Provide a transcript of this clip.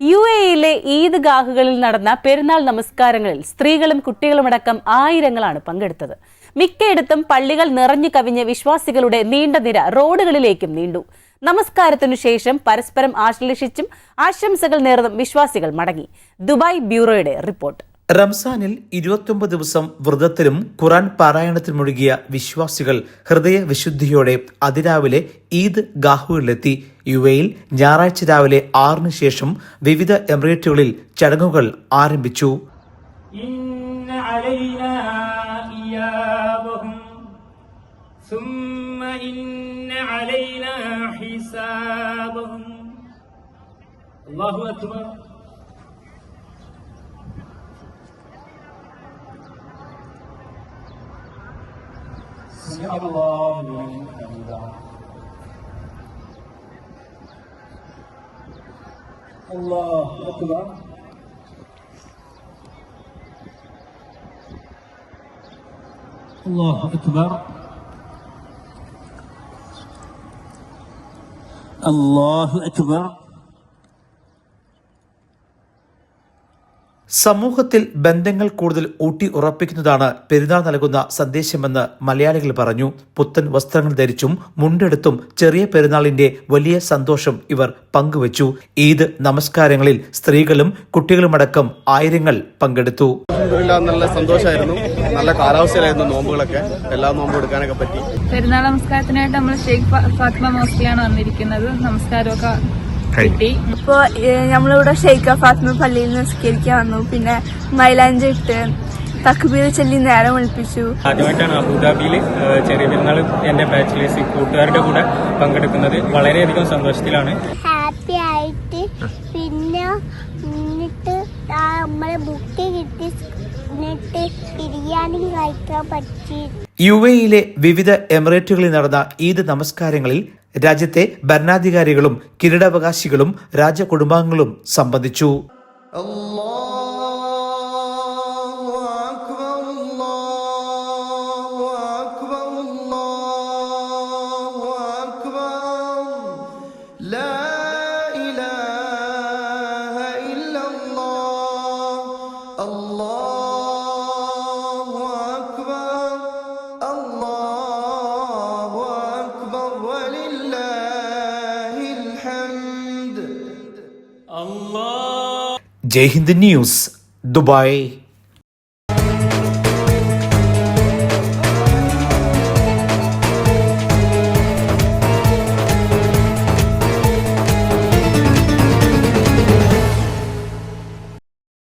U എയിലെ ഈദ് ഗാഹുകളിൽ നടന്ന പെരുന്നാൾ നമസ്കാരങ്ങളിൽ സ്ത്രീകളും കുട്ടികളുമടക്കം ആയിരങ്ങളാണ് പങ്കെടുത്തത്. മിക്കയിടത്തും പള്ളികൾ നിറഞ്ഞു കവിഞ്ഞ വിശ്വാസികളുടെ നീണ്ട നിര റോഡുകളിലേക്കും നീണ്ടു. നമസ്കാരത്തിനു ശേഷം പരസ്പരം ആശ്ലേഷിച്ചും ആശംസകൾ നേർന്നും വിശ്വാസികൾ മടങ്ങി. Dubai ബ്യൂറോയുടെ report. റംസാനിൽ ഇരുപത്തൊമ്പത് ദിവസം വ്രതത്തിലും ഖുറാൻ പാരായണത്തിൽ മുഴുകിയ വിശ്വാസികൾ ഹൃദയ വിശുദ്ധിയോടെ അതിരാവിലെ ഈദ് ഗാഹുകളിലെത്തി യു എയിൽ ഞായറാഴ്ച രാവിലെ ആറിന് ശേഷം വിവിധ എമിറേറ്റുകളിൽ ചടങ്ങുകൾ ആരംഭിച്ചു. അള്ളാഹു അക്ബർ. الله الله أكبر. الله أكبر. الله أكبر. സമൂഹത്തിൽ ബന്ധങ്ങൾ കൂടുതൽ ഊട്ടി ഉറപ്പിക്കുന്നതാണ് പെരുന്നാൾ നൽകുന്ന സന്ദേശമെന്ന് മലയാളികൾ പറഞ്ഞു. പുത്തൻ വസ്ത്രങ്ങൾ ധരിച്ചും മുണ്ടെടുത്തും ചെറിയ പെരുന്നാളിന്റെ വലിയ സന്തോഷം ഇവർ പങ്കുവച്ചു. ഈദ് നമസ്കാരങ്ങളിൽ സ്ത്രീകളും കുട്ടികളുമടക്കം ആയിരങ്ങൾ പങ്കെടുത്തു. നല്ല സന്തോഷമായിരുന്നു നല്ല കാലാവസ്ഥയിലായിരുന്നു നോമ്പുകളൊക്കെ. എല്ലാ നോമ്പും എടുക്കാനൊക്കെ പറ്റി. പെരുന്നാൾ നമസ്കാരത്തിനായിട്ട് നമ്മൾ ഷെയ്ഖ് ഫാത്മ മോസ്റ്റിയാണ് വന്നിരിക്കുന്നത്. നമസ്കാരമൊക്കെ കിട്ടി. ഇപ്പോൾ നമ്മളിവിടെ ഷെയ്ഖ ഫാത്മ പള്ളിയിൽ നിസ്കരിക്കാൻ വന്നു. പിന്നെ മൈലാഞ്ചി ഇട്ട് തക്ബീർ ചൊല്ലി നേരം വിളിപ്പിച്ചു. ആദ്യമായിട്ടാണ് അബുദാബിയിൽ ചെറിയ പെരുന്നാൾ എന്റെ ബാച്ചിലേഴ്സ് കൂട്ടുകാരുടെ കൂടെ പങ്കെടുക്കുന്നത്. വളരെയധികം സന്തോഷത്തിലാണ്. ഹാപ്പി ആയിട്ട് പിന്നെ നമ്മളെ ബുക്ക് കിട്ടി എന്നിട്ട് ബിരിയാണി കഴിക്കാൻ പറ്റി യു എയിലെ വിവിധ എമിറേറ്റുകളിൽ നടന്ന ഈദ് നമസ്കാരങ്ങളിൽ രാജ്യത്തെ ഭരണാധികാരികളും കിരീടാവകാശികളും രാജകുടുംബാംഗങ്ങളും സംബന്ധിച്ചു. ജയ് ഹിന്ദ് ന്യൂസ് ദുബായ്